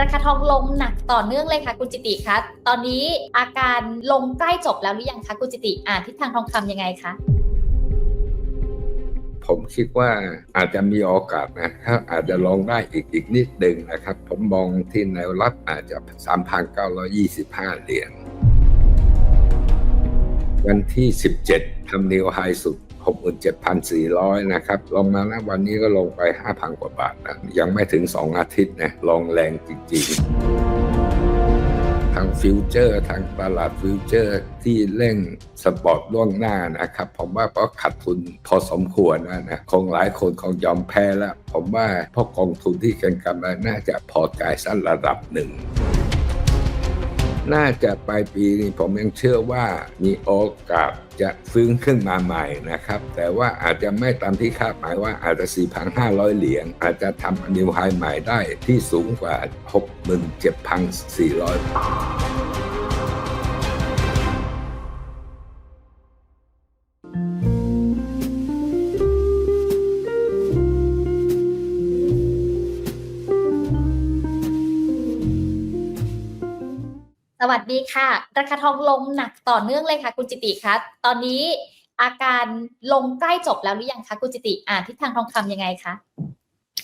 ราคาทองลงหนักต่อเนื่องเลยค่ะคุณจิติคะตอนนี้อาการลงใกล้จบแล้วหรือยังคะคุณจิติอ่านทิศทางทองคำยังไงคะผมคิดว่าอาจจะมีโอกาสนะครับอาจจะลงได้อีกอีกนิดหนึ่งนะครับ ผมมองที่แนวรับอาจจะ 3,925 เหรียญ วันที่ 17ทำนิวไฮสุด 67,400 นะครับ ลงมาแล้ววันนี้ก็ลงไป 5,000 กว่าบาทนะยังไม่ถึง 2 อาทิตย์นะลงแรงจริงๆ ทางฟิวเจอร์ ทางตลาดฟิวเจอร์ที่เร่งสปอร์ตล่วงหน้านะครับ ผมว่าก็ขาดทุนพอสมควรนะนะคงหลายคนคงยอมแพ้แล้ว ผมว่าพวกกองทุนที่เกันกำไรน่าจะพอใจสั้นระดับหนึ่ง น่าจะปลายปีนี้ผมยังเชื่อว่ามีโอกาสจะฟื้นขึ้นมาใหม่นะครับ แต่ว่าอาจจะไม่ตามที่คาดหมายว่าอาจจะ 4,500 เหรียญอาจจะทำนิวไฮใหม่ได้ที่สูงกว่า 67,400 วัสดีค่ะ ราคาทองลงหนักต่อเนื่องเลยค่ะ คุณจิติคะตอนนี้อาการลงใกล้จบแล้วหรือยังคะคุณจิติอ่านทิศทางทองคำยังไงคะ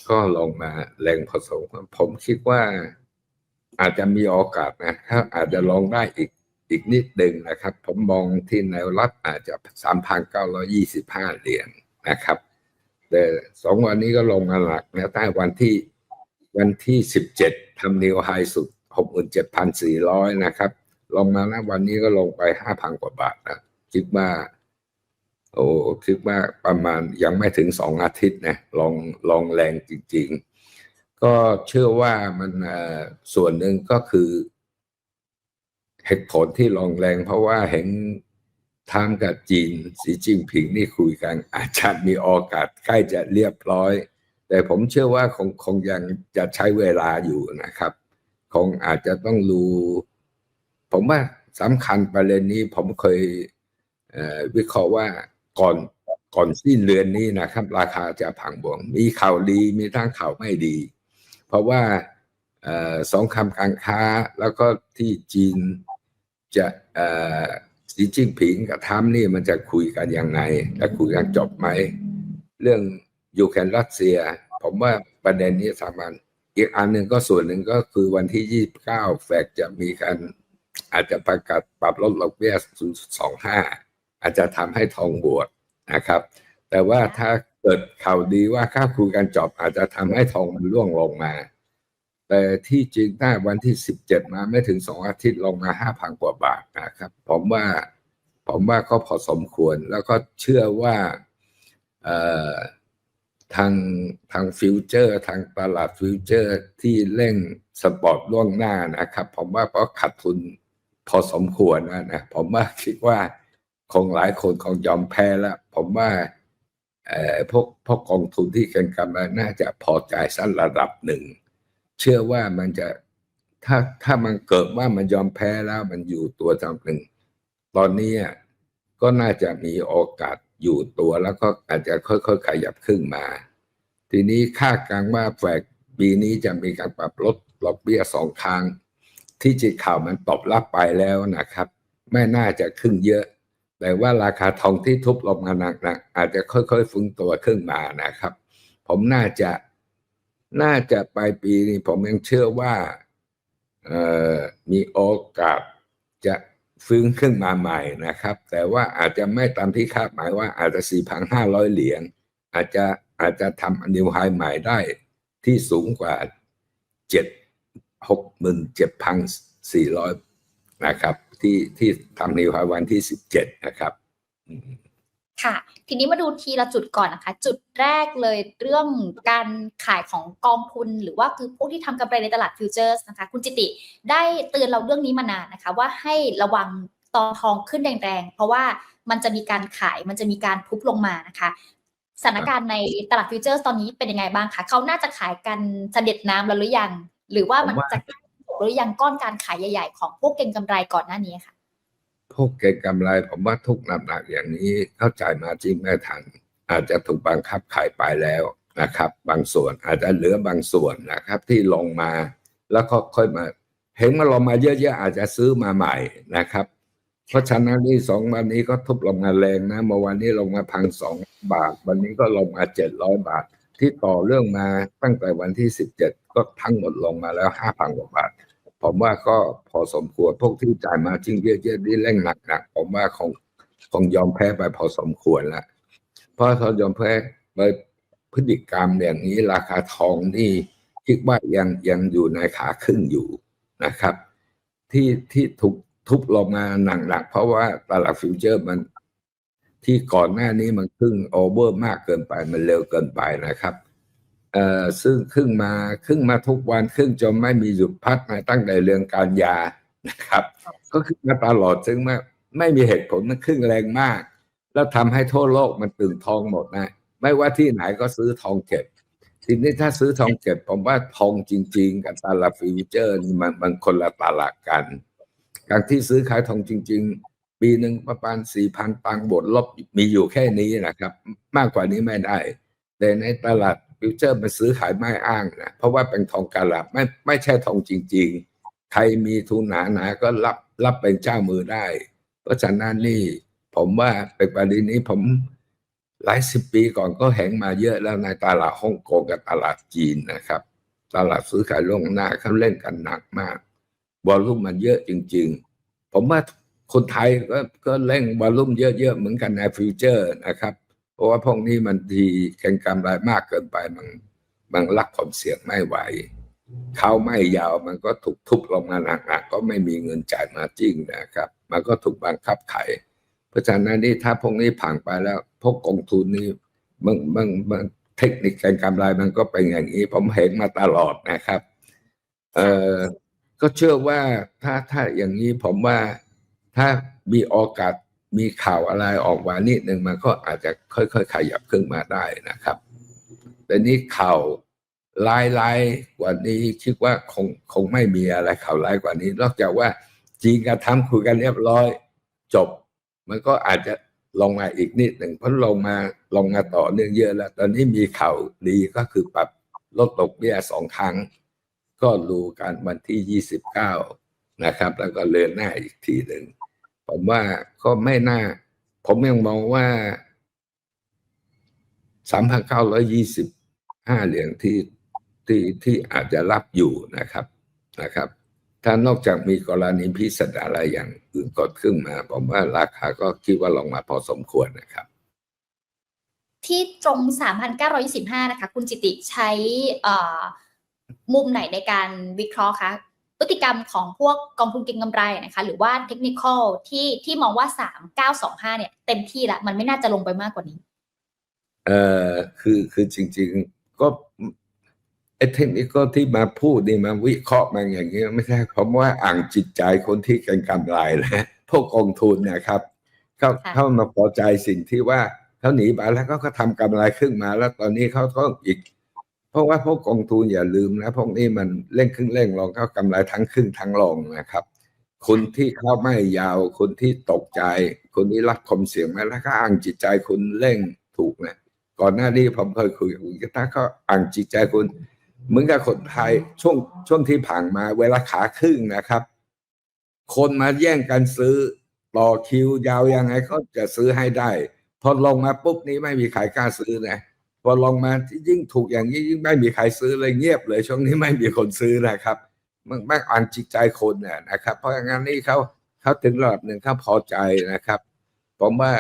ก็ลงมาแรงพอสมควรผมคิดว่าอาจจะมีโอกาสนะครับอาจจะลงได้อีกอีกนิดหนึ่งนะครับ ผมมองที่แนวรับอาจจะ 3,925 เหรียญนะครับ แต่สองวันนี้ก็ลงมาหนักนะใต้วันที่วันที่ 17ทำนิวไฮสุด 67,400 นะครับ ลงมาแล้ววันนี้ก็ลงไป 5,000 กว่าบาทนะคิดว่า โอ้คิดว่าประมาณยังไม่ถึงสองอาทิตย์นะลองลองแรงจริง ๆ ก็เชื่อว่ามันส่วนหนึ่งก็คือเหตุผลที่ลองแรง เพราะว่าเห็นทามกับจีนสีจิ้นผิงนี่คุยกัน อาจจะมีโอกาสใกล้จะเรียบร้อย แต่ผมเชื่อว่าคงคงยังจะใช้เวลาอยู่นะครับ คงอาจจะต้องรู้ผมว่าสำคัญประเด็นนี้ผมเคยวิเคราะห์ว่าก่อนก่อนสิ้นเดือนนี้นะครับ ราคาจะผังบวง มีข่าวดีมีทั้งข่าวไม่ดี เพราะว่าออสองคำการค้าแล้วก็ที่จีนจะสีจิ้นผิงกับทัมนี่มันจะคุยกันยังไง และคุยกันจบไหม เรื่องยูเครนรัสเซีย ผมว่าประเด็นนี้สำคัญ อีกอันหนึ่งก็ส่วนหนึ่งก็คือวันที่ 29 แฟกจะมีการอาจจะประกาศปรับลดดอกเบี้ย0.25 อาจจะทำให้ทองบวกนะครับ แต่ว่าถ้าเกิดข่าวดีว่าค่าคุยกันจบอาจจะทำให้ทองมันร่วงลงมา แต่ที่จริงถ้าวันที่ 17 มาไม่ถึง 2 อาทิตย์ลงมา 5,000 กว่าบาทนะครับ ผมว่าผมว่าก็พอสมควรแล้วก็เชื่อว่าเอ่อ ทางทางฟิวเจอร์ ทางตลาดฟิวเจอร์ที่เร่งสปอร์ตล่วงหน้านะครับ ผมว่าก็ขาดทุนพอสมควรนะนะผมว่าคิดว่าคงหลายคนคงยอมแพ้แล้ว ผมว่าเออพวกพวกกองทุนที่กันกำไรน่าจะพอใจสั้นระดับหนึ่ง เชื่อว่ามันจะถ้าถ้ามันเกิดว่ามันยอมแพ้แล้วมันอยู่ตัวจำหนึ่ง ตอนนี้ก็น่าจะมีโอกาส อยู่ตัวแล้วก็อาจจะค่อยๆขยับขึ้นมา ทีนี้คาดการณ์ว่าแฟกปีนี้จะมีการปรับลดดอกเบี้ยสองครั้ง ที่จริงข่าวมันตอบรับไปแล้วนะครับ ไม่น่าจะขึ้นเยอะ แต่ว่าราคาทองที่ทุบลงมาหนักๆอาจจะค่อยๆฟื้นตัวขึ้นมานะครับ ผมน่าจะน่าจะปลายปีนี้ผมยังเชื่อว่ามีโอกาสจะ ฟื้นขึ้นมาใหม่นะครับ แต่ว่าอาจจะไม่ตามที่คาดหมายว่าอาจจะ 4,500 เหรียญอาจจะอาจจะทำนิวไฮใหม่ได้ที่สูงกว่า 7 67,400 นะครับ ที่ที่ทำนิวไฮวันที่ 17 นะครับ ค่ะ ทีนี้มาดูทีละจุดก่อนนะคะ จุดแรกเลยเรื่องการขายของกองทุน หรือว่าคือพวกที่ทำกำไรในตลาดฟิวเจอร์สนะคะ คุณจิติได้เตือนเราเรื่องนี้มานานนะคะ ว่าให้ระวังตอนทองขึ้นแรงๆ เพราะว่ามันจะมีการขายมันจะมีการทุบลงมานะคะสถานการณ์ในตลาดฟิวเจอร์สตอนนี้เป็นยังไงบ้างคะเขาน่าจะขายกันเสด็จน้ำแล้วหรือยัง หรือว่ามันผมว่าจะใกล้จบหรือยังก้อนการขายใหญ่ ๆ ของพวกเก็งกำไรก่อนหน้านี้ค่ะ พวกเก็งกำไรผมว่าทุกหนักอย่างนี้เข้าใจมาจริงไม่ทัน อาจจะถูกบังคับขายไปแล้วนะครับ บางส่วนอาจจะเหลือบางส่วนนะครับ ที่ลงมาแล้วก็ค่อยมา เห็นมันลงมาเยอะๆอาจจะซื้อมาใหม่นะครับ เพราะฉะนั้นนี่สองวันนี้ก็ทุบลงมาแรงนะเมื่อวานนี้ลงมาพันสองบาท วันนี้ก็ลงมาเจ็ดร้อยบาท ที่ต่อเรื่องมาตั้งแต่วันที่สิบเจ็ดก็ทั้งหมดลงมาแล้วห้าพันกว่าบาท ผมว่าก็พอสมควรพวกที่จ่ายมาจริงเยอะๆที่เร่งหนักๆผมว่าคงคงยอมแพ้ไปพอสมควรแล้วเพราะเขายอมแพ้ไปพฤติกรรมอย่างนี้ราคาทองนี่คิดว่ายังยังอยู่ในขาขึ้นอยู่นะครับ ที่ที่ถูกทุบลงมาหนักๆเพราะว่าตลาดฟิวเจอร์มันที่ก่อนหน้านี้มันครึ่งโอเวอร์มากเกินไปมันเร็วเกินไปนะครับ ซึ่งครึ่งมาครึ่งมาทุกวันครึ่งจนไม่มีหยุดพักมาตั้งแต่เรื่องการยานะครับ ก็ขึ้นมาตลอดซึ่งไม่ไม่มีเหตุผลมันครึ่งแรงมาก แล้วทำให้ทั่วโลกมันตื่นทองหมดนะ ไม่ว่าที่ไหนก็ซื้อทองเก็บทีนี้ถ้าซื้อทองเก็บผมว่าทองจริง ๆ กับตลาดฟิวเจอร์นี่มันมันคนละตลาดกัน การที่ซื้อขายทองจริง ๆ ปีหนึ่งประมาณสี่พันตังบวกลบมีอยู่แค่นี้นะครับ มากกว่านี้ไม่ได้ แต่ในตลาด ฟิวเจอร์มันซื้อขายไม่อ้างนะเพราะว่าเป็นทองกาลาดไม่ไม่ใช่ทองจริง ๆ ใครมีทุนหนาหนาๆก็รับรับเป็นเจ้ามือได้ เพราะฉะนั้นนี่ผมว่าเป็นประเด็นนี้ผมหลายสิบปีก่อนก็แหงมาเยอะแล้วในตลาดฮ่องกงกับตลาดจีนนะครับ ตลาดซื้อขายล่วงหน้าเขาเล่นกันหนักมากวอลลุ่มมันเยอะจริง ๆ ผมว่าคนไทยก็ก็เล่นวอลลุ่มเยอะๆเหมือนกันในฟิวเจอร์นะครับ เพราะว่าพวกนี้มันทีแข่งกำไรมากเกินไปมันมันรักความเสี่ยงไม่ไหวเขาไม่ยาวมันก็ถูกทุบลงมาหนักๆก็ไม่มีเงินจ่ายมาจริงนะครับ มันก็ถูกบังคับขายเพราะฉะนั้นนี่ถ้าพวกนี้ผ่านไปแล้ว พวกกองทุนนี่มันมันมันเทคนิคการกำไรมันก็เป็นอย่างนี้ผมเห็นมาตลอดนะครับ เออก็เชื่อว่าถ้าถ้าอย่างนี้ผมว่าถ้ามีโอกาส มีข่าวอะไรออกมานิดหนึ่งมันก็อาจจะค่อยๆขยับขึ้นมาได้นะครับ แต่นี่ข่าวร้ายร้ายๆกว่านี้คิดว่าคงคงไม่มีอะไรข่าวร้ายกว่านี้ นอกจากว่าจีนกับทำคุยกันเรียบร้อยจบ มันก็อาจจะลงมาอีกนิดหนึ่งเพราะลงมาลงมาต่อเนื่องเยอะแล้ว ตอนนี้มีข่าวดีก็คือปรับลดดอกเบี้ยสองครั้ง ก็รู้กันวันที่ยี่สิบเก้านะครับ แล้วก็เลือนหน้าอีกทีหนึ่ง ผมว่าก็ไม่น่า ผมยังมองว่าสามพันเก้าร้อยี่สิบห้าเหรียญที่ที่ที่อาจจะรับอยู่นะครับนะครับ ถ้านอกจากมีกรณีพิเศษอะไรอย่างอื่นกดขึ้นมา ผมว่าราคาก็คิดว่าลงมาพอสมควรนะครับ ที่ตรง 3,925 นะคะ คุณจิติใช้อ่อมุมไหนในการวิเคราะห์คะ พฤติกรรมของพวกกองทุนเก็งกำไรนะคะหรือว่าเทคนิคอลที่ที่มองว่า 3925 เนี่ย เต็มที่แล้วมันไม่น่าจะลงไปมากกว่านี้ เอ่อคือคือจริง ๆ ก็ไอ้เทคนิคที่มาพูดนี่มาวิเคราะห์มาอย่างนี้ไม่ใช่ผมว่าอ่างจิตใจคนที่เกันกำไรนะพวกกองทุนนะครับเขาค่ะเขามาพอใจสิ่งที่ว่าเขาหนีไปแล้วเขาก็ทำกำไรขึ้นมาแล้วตอนนี้เขาก็อีก เพราะว่าพวกกองทุนอย่าลืมนะพวกนี้มันเล่นครึ่งเล่งลองเขากำไรทั้งครึ่งทั้งลองนะครับ คนที่เข้าไม่ยาวคนที่ตกใจ คนที่รับความเสี่ยงมแล้วก็อ้างจิตใจคุณเร่งถูกนะก่อนหน้านี้ผมเคยคุยกับคุณกตาก็อ่างจิตใจคุณเหมือนกับคนไทยช่วงช่วงที่ผ่านมาเวลาขาขึ้นนะครับ คนมาแย่งกันซื้อต่อคิวยาวยังไงก็จะซื้อให้ได้ พอลงมาปุ๊บนี้ไม่มีใครกล้าซื้อนะ พอลงมายิ่งถูกอย่างนี้ยิ่งไม่มีใครซื้อเลยเงียบเลย ช่วงนี้ไม่มีคนซื้อนะครับมันไม่อ่านจิตใจคนน่ะนะครับ เพราะงั้นนี่เขาเขาถึงระดับหนึ่งเขาพอใจนะครับ ผมว่า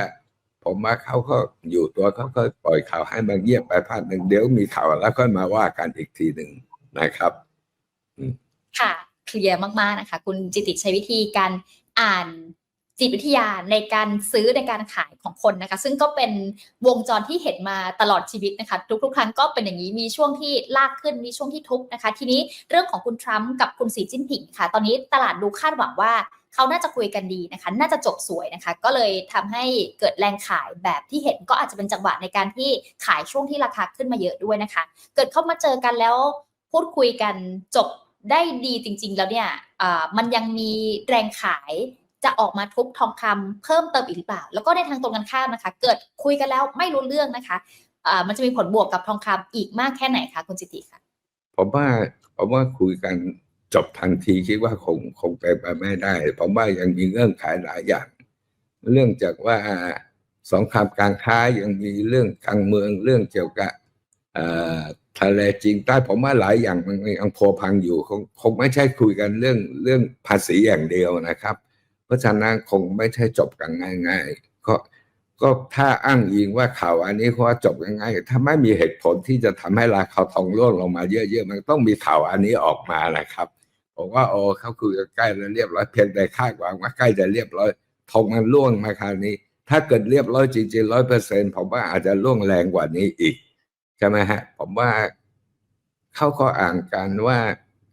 ผมว่าเขาก็อยู่ตัวเขาก็ปล่อยข่าวให้มันเงียบไปพักหนึ่งเดี๋ยวมีข่าวแล้วก็มาว่ากันอีกทีหนึ่งนะครับค่ะเคลียร์มากๆนะคะ คุณจิติใช้วิธีการอ่าน จิตวิทยาในการซื้อในการขายของคนนะคะ ซึ่งก็เป็นวงจรที่เห็นมาตลอดชีวิตนะคะ ทุกๆ ครั้งก็เป็นอย่างนี้มีช่วงที่ลากขึ้นมีช่วงที่ทุบนะคะ ทีนี้เรื่องของคุณทรัมป์กับคุณสีจิ้นผิงค่ะ ตอนนี้ตลาดดูคาดหวังว่าเขาน่าจะคุยกันดีนะคะ น่าจะจบสวยนะคะ ก็เลยทำให้เกิดแรงขายแบบที่เห็นก็อาจจะเป็นจังหวะในการที่ขายช่วงที่ราคาขึ้นมาเยอะด้วยนะคะ เกิดเข้ามาเจอกันแล้วพูดคุยกันจบได้ดีจริง ๆ แล้วเนี่ยมันยังมีแรงขาย จะออกมาทุบทองคำเพิ่มเติมอีกหรือเปล่า แล้วก็ในทางตรงกันข้ามนะคะ เกิดคุยกันแล้วไม่รู้เรื่องนะคะมันจะมีผลบวกกับทองคำอีกมากแค่ไหนคะคุณจิติคะผมว่าผมว่าคุยกันจบทันทีคิดว่าคงคงไปไปไม่ได้ผมว่ายังมีเงื่อนไขหลายอย่าง เรื่องจากว่าสงครามการค้ายังมีเรื่องการเมืองเรื่องเกี่ยวกับทะเลจีนใต้ผมว่าหลายอย่างมันยังพัวพังอยู่คงคงไม่ใช่คุยกันเรื่องเรื่องภาษีอย่างเดียวนะครับ เพราะฉะนั้นคงไม่ใช่จบกันง่ายๆก็ก็ถ้าอ้างอิงว่าข่าวอันนี้เขาว่าจบง่ายๆถ้าไม่มีเหตุผลที่จะทำให้ราคาทองร่วงลงมาเยอะๆมันต้องมีข่าวอันนี้ออกมานะครับผมว่าโอ้เขาคุยกันใกล้แล้วเรียบร้อยเพียงแต่คาดหวังว่าใกล้จะเรียบร้อยทองมันร่วงมาคราวนี้ ถ้าเกิดเรียบร้อยจริงๆร้อยเปอร์เซ็นผมว่าอาจจะร่วงแรงกว่านี้อีกใช่ไหมฮะ ผมว่าเขาก็อ่านกันว่า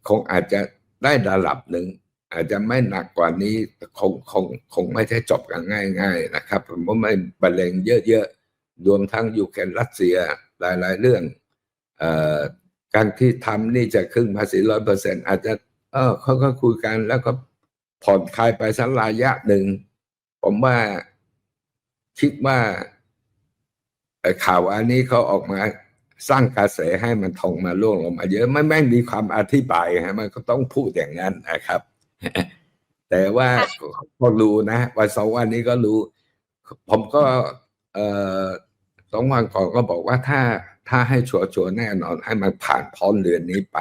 คงอาจจะได้ระดับหนึ่ง อาจจะไม่หนักกว่านี้คงคงคงไม่ใช่จบกันง่าย ๆ นะครับผมว่าไม่บรรเลงเยอะๆรวมทั้งยูเครนรัสเซียหลาย ๆ เรื่องอการที่ทำนี่จะขึ้นภาษีร้อยเปอร์เซ็นอาจจะ เออเขาก็คุยกันแล้วก็ผ่อนคลายไปสักระยะหนึ่ง ผมว่าคิดว่าข่าวอันนี้เขาออกมาสร้างกระแสให้มันทองมาล่วงลงมาเยอะไม่ไม่มีความอธิบายฮะมันก็ต้องพูดอย่างนั้นนะครับ แต่ว่าก็รู้นะวันสองวันนี้ก็รู้ ผมก็ เอ่อสองวันก่อนก็บอกว่าถ้าถ้าให้ชัวร์ๆแน่นอน ให้มันผ่านพ้นเดือนนี้ไป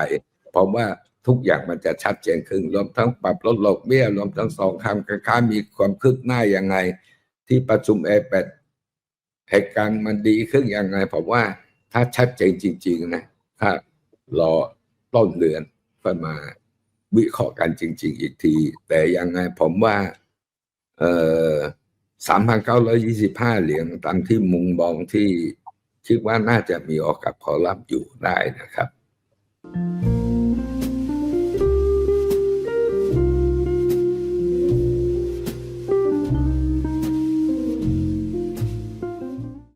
ผมว่าทุกอย่างมันจะชัดเจนขึ้นรวมทั้งปรับลดดอกเบี้ยรวมทั้งสองคำการค้ามีความคืบหน้ายังไง ที่ประชุมเอเปเหตุการณ์มันดีขึ้นยังไงผมว่าถ้าชัดเจนจริง ๆ นะ ถ้ารอต้นเดือนค่อยมา วิเคราะห์กันจริง ๆ อีกที แต่ยังไงผมว่าเอ่อสามพันเก้าร้อยี่สิบห้าเหรียญตามที่มุงมองที่คิดว่าน่าจะมีโอกาสพอรับอยู่ได้นะครับ